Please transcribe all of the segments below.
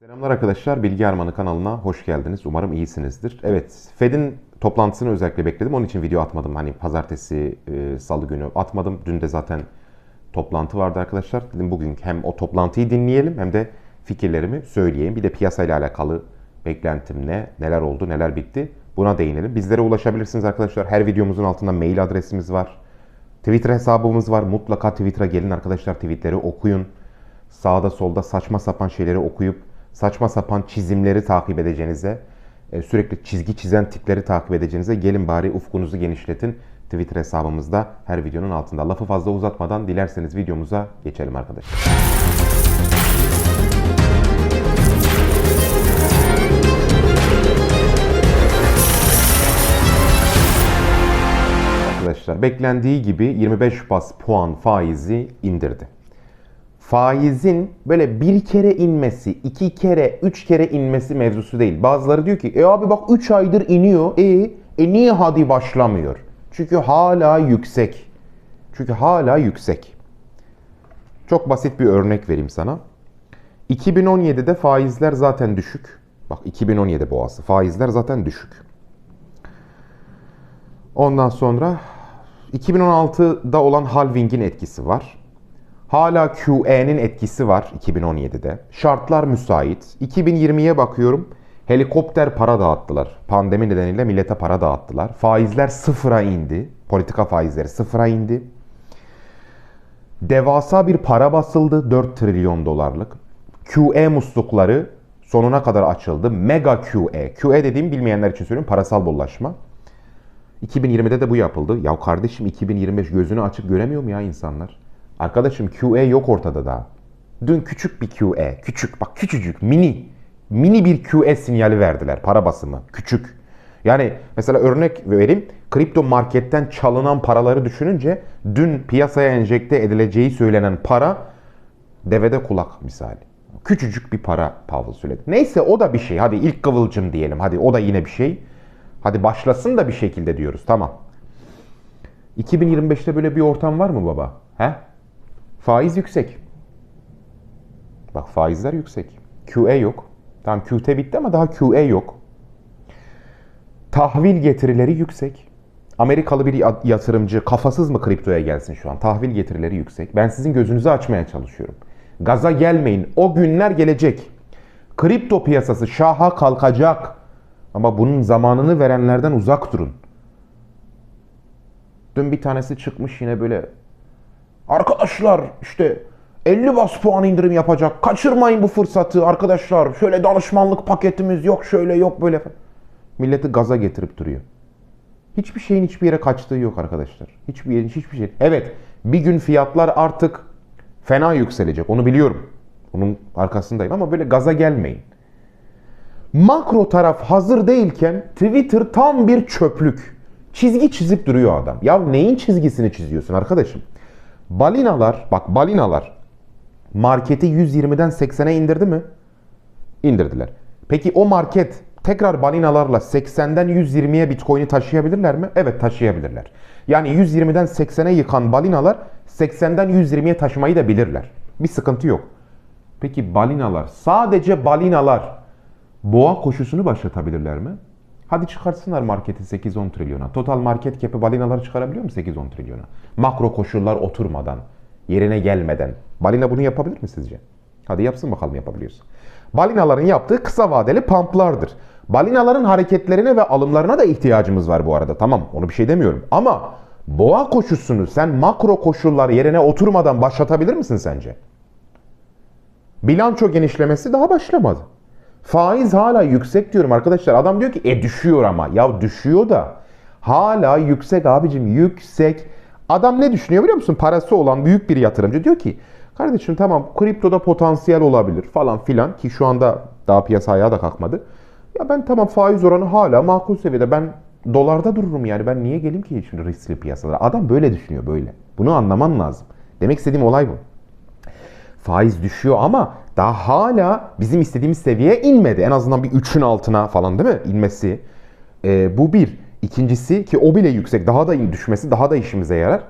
Selamlar arkadaşlar, Bilgi Armanı kanalına hoş geldiniz. Umarım iyisinizdir. Evet, Fed'in toplantısını özellikle bekledim. Onun için video atmadım. Hani pazartesi, e, salı günü atmadım. Dün de zaten toplantı vardı arkadaşlar. Dedim bugün hem o toplantıyı dinleyelim hem de fikirlerimi söyleyeyim. Bir de piyasayla alakalı beklentim ne, neler oldu, neler bitti. Buna değinelim. Bizlere ulaşabilirsiniz arkadaşlar. Her videomuzun altında mail adresimiz var. Twitter hesabımız var. Mutlaka Twitter'a gelin arkadaşlar. Tweetleri okuyun. Sağda solda saçma sapan şeyleri okuyup saçma sapan çizimleri takip edeceğinize, e, sürekli çizgi çizen tipleri takip edeceğinize gelin bari ufkunuzu genişletin. Twitter hesabımızda her videonun altında. Lafı fazla uzatmadan dilerseniz videomuza geçelim arkadaşlar. Arkadaşlar beklendiği gibi 25 bas puan faizi indirdi. Faizin böyle bir kere inmesi, iki kere, üç kere inmesi mevzusu değil. Bazıları diyor ki e abi bak 3 aydır iniyor. E, e niye hadi başlamıyor? Çünkü hala yüksek. Çünkü hala yüksek. Çok basit bir örnek vereyim sana. 2017'de faizler zaten düşük. Bak 2017 boğası. Faizler zaten düşük. Ondan sonra 2016'da olan halvingin etkisi var. Hala QE'nin etkisi var 2017'de. Şartlar müsait. 2020'ye bakıyorum. Helikopter para dağıttılar. Pandemi nedeniyle millete para dağıttılar. Faizler sıfıra indi. Politika faizleri sıfıra indi. Devasa bir para basıldı 4 trilyon dolarlık. QE muslukları sonuna kadar açıldı. Mega QE. QE dediğim bilmeyenler için söylüyorum parasal bollaşma. 2020'de de bu yapıldı. Ya kardeşim 2025 gözünü açıp göremiyor mu ya insanlar? Arkadaşım QE yok ortada daha. Dün küçük bir QE, küçük bak küçücük, mini, mini bir QE sinyali verdiler para basımı, küçük. Yani mesela örnek vereyim, kripto marketten çalınan paraları düşününce dün piyasaya enjekte edileceği söylenen para devede kulak misali. Küçücük bir para Powell söyledi. Neyse o da bir şey. Hadi ilk kıvılcım diyelim. Hadi o da yine bir şey. Hadi başlasın da bir şekilde diyoruz. Tamam. 2025'te böyle bir ortam var mı baba? He? Faiz yüksek. Bak faizler yüksek. QE yok. Tamam QT bitti ama daha QE yok. Tahvil getirileri yüksek. Amerikalı bir yatırımcı kafasız mı kriptoya gelsin şu an? Tahvil getirileri yüksek. Ben sizin gözünüzü açmaya çalışıyorum. Gaza gelmeyin. O günler gelecek. Kripto piyasası şaha kalkacak. Ama bunun zamanını verenlerden uzak durun. Dün bir tanesi çıkmış yine böyle Arkadaşlar işte 50 bas puan indirim yapacak. Kaçırmayın bu fırsatı arkadaşlar. Şöyle danışmanlık paketimiz yok şöyle yok böyle. Milleti gaza getirip duruyor. Hiçbir şeyin hiçbir yere kaçtığı yok arkadaşlar. Hiçbir yerin hiçbir şey. Evet bir gün fiyatlar artık fena yükselecek. Onu biliyorum. Onun arkasındayım ama böyle gaza gelmeyin. Makro taraf hazır değilken Twitter tam bir çöplük. Çizgi çizip duruyor adam. Ya neyin çizgisini çiziyorsun arkadaşım? Balinalar, bak balinalar marketi 120'den 80'e indirdi mi? İndirdiler. Peki o market tekrar balinalarla 80'den 120'ye Bitcoin'i taşıyabilirler mi? Evet taşıyabilirler. Yani 120'den 80'e yıkan balinalar 80'den 120'ye taşımayı da bilirler. Bir sıkıntı yok. Peki balinalar, sadece balinalar boğa koşusunu başlatabilirler mi? Hadi çıkartsınlar marketi 8-10 trilyona. Total market cap'i balinaları çıkarabiliyor mu 8-10 trilyona? Makro koşullar oturmadan, yerine gelmeden. Balina bunu yapabilir mi sizce? Hadi yapsın bakalım yapabiliyorsa. Balinaların yaptığı kısa vadeli pumplardır. Balinaların hareketlerine ve alımlarına da ihtiyacımız var bu arada. Tamam onu bir şey demiyorum. Ama boğa koşusunu sen makro koşullar yerine oturmadan başlatabilir misin sence? Bilanço genişlemesi daha başlamadı. Faiz hala yüksek diyorum arkadaşlar. Adam diyor ki e düşüyor ama. Ya düşüyor da hala yüksek abicim yüksek. Adam ne düşünüyor biliyor musun? Parası olan büyük bir yatırımcı diyor ki kardeşim tamam kriptoda potansiyel olabilir falan filan ki şu anda daha piyasa ayağa da kalkmadı. Ya ben tamam faiz oranı hala makul seviyede. Ben dolarda dururum yani. Ben niye geleyim ki şimdi riskli piyasalara? Adam böyle düşünüyor böyle. Bunu anlaman lazım. Demek istediğim olay bu. Faiz düşüyor ama daha hala bizim istediğimiz seviyeye inmedi. En azından bir 3'ün altına falan değil mi inmesi. E, bu bir. İkincisi ki o bile yüksek. Daha da düşmesi daha da işimize yarar.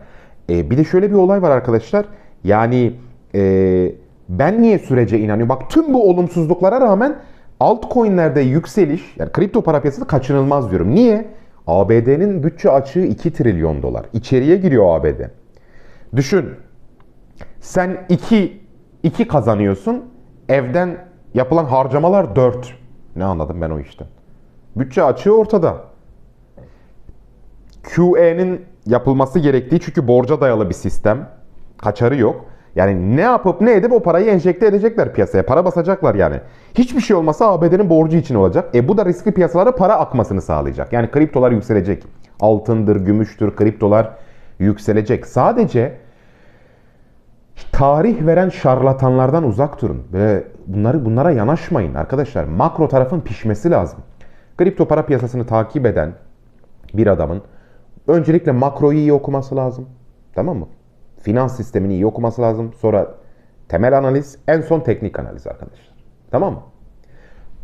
E, bir de şöyle bir olay var arkadaşlar. Yani e, Ben niye sürece inanıyorum? Bak tüm bu olumsuzluklara rağmen altcoin'lerde yükseliş, yani kripto para piyasası kaçınılmaz diyorum. Niye? ABD'nin bütçe açığı 2 trilyon dolar. İçeriye giriyor ABD. Düşün. Sen 2 2 kazanıyorsun. Evden yapılan harcamalar 4. Ne anladım ben o işten? Bütçe açığı ortada. QE'nin yapılması gerektiği çünkü borca dayalı bir sistem. Kaçarı yok. Yani ne yapıp ne edip o parayı enjekte edecekler piyasaya. Para basacaklar yani. Hiçbir şey olmasa ABD'nin borcu için olacak. E bu da riskli piyasalara para akmasını sağlayacak. Yani kriptolar yükselecek. Altındır, gümüştür, kriptolar yükselecek. Sadece tarih veren şarlatanlardan uzak durun. Böyle bunları bunlara yanaşmayın arkadaşlar. Makro tarafın pişmesi lazım. Kripto para piyasasını takip eden bir adamın öncelikle makroyu iyi okuması lazım. Tamam mı? Finans sistemini iyi okuması lazım. Sonra temel analiz, en son teknik analiz arkadaşlar. Tamam mı?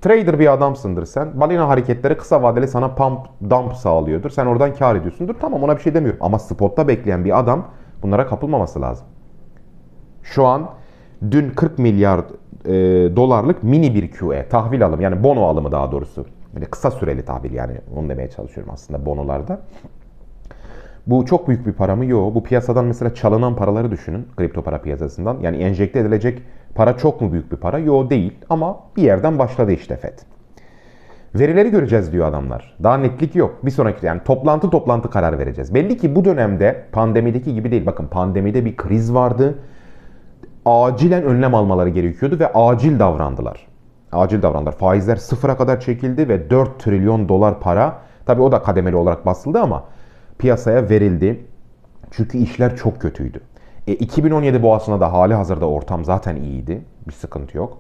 Trader bir adamsındır sen. Balina hareketleri kısa vadeli sana pump dump sağlıyordur. Sen oradan kar ediyorsundur. Tamam ona bir şey demiyorum. Ama spotta bekleyen bir adam bunlara kapılmaması lazım. Şu an dün 40 milyar e, dolarlık mini bir QE tahvil alımı yani bono alımı daha doğrusu. Böyle kısa süreli tahvil yani onu demeye çalışıyorum aslında bonolarda. Bu çok büyük bir para mı? Yok. Bu piyasadan mesela çalınan paraları düşünün. Kripto para piyasasından. Yani enjekte edilecek para çok mu büyük bir para? Yok değil. Ama bir yerden başladı işte FED. Verileri göreceğiz diyor adamlar. Daha netlik yok. Bir sonraki yani toplantı toplantı karar vereceğiz. Belli ki bu dönemde pandemideki gibi değil. Bakın pandemide bir kriz vardı. Acilen önlem almaları gerekiyordu ve acil davrandılar. Acil davrandılar. Faizler sıfıra kadar çekildi ve 4 trilyon dolar para. Tabi o da kademeli olarak basıldı ama piyasaya verildi. Çünkü işler çok kötüydü. E, 2017 boğasına da hali hazırda ortam zaten iyiydi. Bir sıkıntı yok.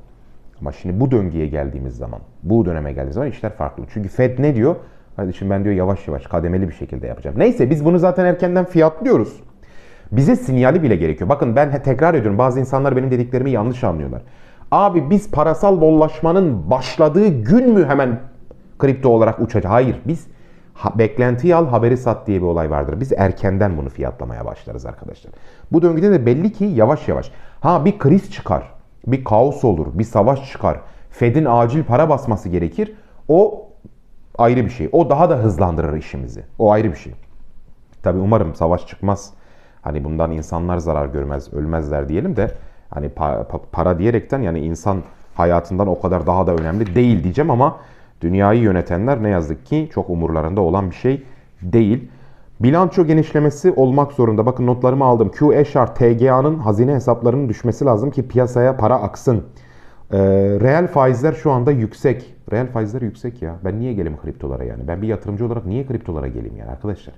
Ama şimdi bu döngüye geldiğimiz zaman, bu döneme geldiğimiz zaman işler farklı. Çünkü Fed ne diyor? Kardeşim ben diyor yavaş yavaş kademeli bir şekilde yapacağım. Neyse biz bunu zaten erkenden fiyatlıyoruz. Bize sinyali bile gerekiyor. Bakın ben tekrar ediyorum bazı insanlar benim dediklerimi yanlış anlıyorlar. Abi biz parasal bollaşmanın başladığı gün mü hemen kripto olarak uçacak? Hayır biz ha, beklentiyi al haberi sat diye bir olay vardır. Biz erkenden bunu fiyatlamaya başlarız arkadaşlar. Bu döngüde de belli ki yavaş yavaş. Ha bir kriz çıkar, bir kaos olur, bir savaş çıkar. Fed'in acil para basması gerekir. O ayrı bir şey. O daha da hızlandırır işimizi. O ayrı bir şey. Tabi umarım savaş çıkmaz. Hani bundan insanlar zarar görmez, ölmezler diyelim de hani pa- pa- para diyerekten yani insan hayatından o kadar daha da önemli değil diyeceğim ama dünyayı yönetenler ne yazık ki çok umurlarında olan bir şey değil. Bilanço genişlemesi olmak zorunda. Bakın notlarımı aldım. QE şart TGA'nın hazine hesaplarının düşmesi lazım ki piyasaya para aksın. Ee, reel faizler şu anda yüksek. Reel faizler yüksek ya. Ben niye geleyim kriptolara yani? Ben bir yatırımcı olarak niye kriptolara geleyim yani arkadaşlar?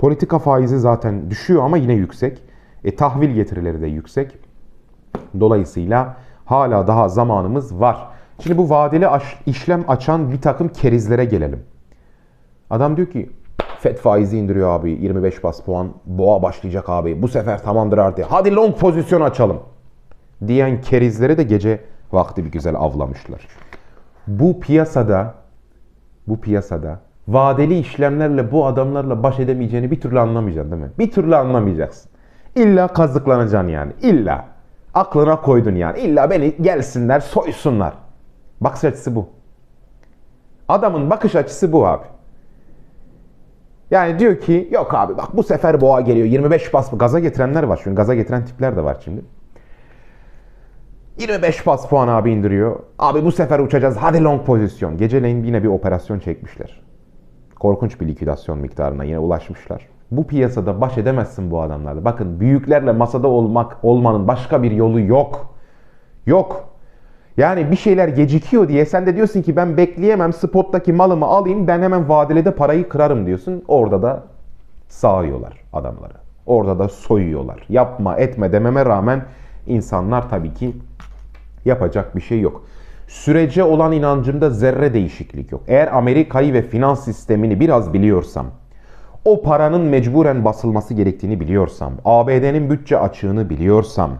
Politika faizi zaten düşüyor ama yine yüksek. E, tahvil getirileri de yüksek. Dolayısıyla hala daha zamanımız var. Şimdi bu vadeli işlem açan bir takım kerizlere gelelim. Adam diyor ki FED faizi indiriyor abi 25 bas puan. Boğa başlayacak abi. Bu sefer tamamdır artık. Hadi long pozisyon açalım. Diyen kerizleri de gece vakti bir güzel avlamışlar. Bu piyasada bu piyasada vadeli işlemlerle bu adamlarla baş edemeyeceğini bir türlü anlamayacaksın değil mi? Bir türlü anlamayacaksın. İlla kazıklanacaksın yani. İlla. Aklına koydun yani. İlla beni gelsinler soysunlar. Bakış açısı bu. Adamın bakış açısı bu abi. Yani diyor ki yok abi bak bu sefer boğa geliyor 25 bas gaza getirenler var çünkü gaza getiren tipler de var şimdi. 25 bas puan abi indiriyor. Abi bu sefer uçacağız hadi long pozisyon. Geceleyin yine bir operasyon çekmişler. Korkunç bir likidasyon miktarına yine ulaşmışlar. Bu piyasada baş edemezsin bu adamlarla. Bakın büyüklerle masada olmak olmanın başka bir yolu yok. Yok. Yani bir şeyler gecikiyor diye sen de diyorsun ki ben bekleyemem spottaki malımı alayım ben hemen vadeli de parayı kırarım diyorsun. Orada da sağıyorlar adamları. Orada da soyuyorlar. Yapma etme dememe rağmen insanlar tabii ki yapacak bir şey yok. Sürece olan inancımda zerre değişiklik yok. Eğer Amerika'yı ve finans sistemini biraz biliyorsam, o paranın mecburen basılması gerektiğini biliyorsam, ABD'nin bütçe açığını biliyorsam,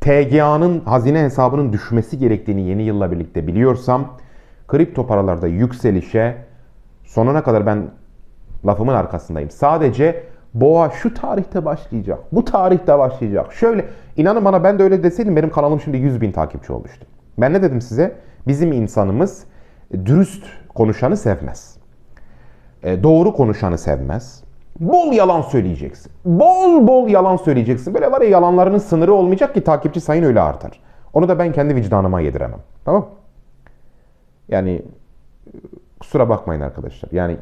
TGA'nın hazine hesabının düşmesi gerektiğini yeni yılla birlikte biliyorsam, kripto paralarda yükselişe sonuna kadar ben lafımın arkasındayım. Sadece Boğa şu tarihte başlayacak. Bu tarihte başlayacak. Şöyle inanın bana ben de öyle deseydim benim kanalım şimdi 100 bin takipçi olmuştu. Ben ne dedim size? Bizim insanımız dürüst konuşanı sevmez. E, doğru konuşanı sevmez. Bol yalan söyleyeceksin. Bol bol yalan söyleyeceksin. Böyle var ya yalanlarının sınırı olmayacak ki takipçi sayın öyle artar. Onu da ben kendi vicdanıma yediremem. Tamam Yani e, kusura bakmayın arkadaşlar. Yani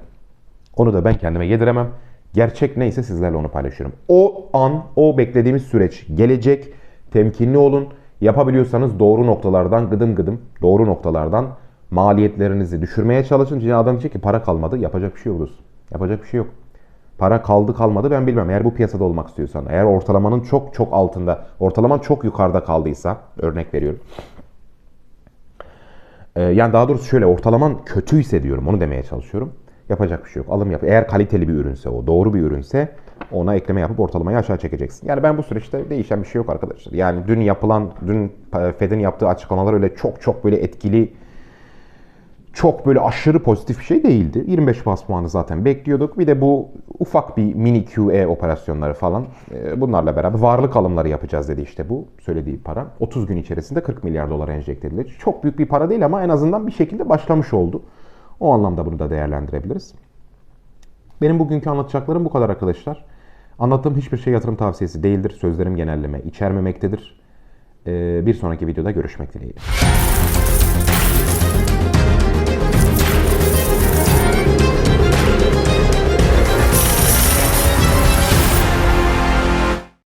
onu da ben kendime yediremem. Gerçek neyse sizlerle onu paylaşıyorum. O an, o beklediğimiz süreç gelecek. Temkinli olun. Yapabiliyorsanız doğru noktalardan gıdım gıdım, doğru noktalardan maliyetlerinizi düşürmeye çalışın. Çünkü adam diyecek ki para kalmadı. Yapacak bir şey yok dostum. Yapacak bir şey yok. Para kaldı kalmadı ben bilmem. Eğer bu piyasada olmak istiyorsan, eğer ortalamanın çok çok altında, ortalaman çok yukarıda kaldıysa, örnek veriyorum. Ee, yani daha doğrusu şöyle ortalaman kötüyse diyorum onu demeye çalışıyorum. Yapacak bir şey yok. Alım yap. Eğer kaliteli bir ürünse o, doğru bir ürünse ona ekleme yapıp ortalamayı aşağı çekeceksin. Yani ben bu süreçte değişen bir şey yok arkadaşlar. Yani dün yapılan, dün Fed'in yaptığı açıklamalar öyle çok çok böyle etkili, çok böyle aşırı pozitif bir şey değildi. 25 bas puanı zaten bekliyorduk. Bir de bu ufak bir mini QE operasyonları falan e, bunlarla beraber varlık alımları yapacağız dedi işte bu söylediği para. 30 gün içerisinde 40 milyar dolar enjekte edilir. Çok büyük bir para değil ama en azından bir şekilde başlamış oldu. O anlamda bunu da değerlendirebiliriz. Benim bugünkü anlatacaklarım bu kadar arkadaşlar. Anlattığım hiçbir şey yatırım tavsiyesi değildir. Sözlerim genelleme içermemektedir. Ee, bir sonraki videoda görüşmek dileğiyle.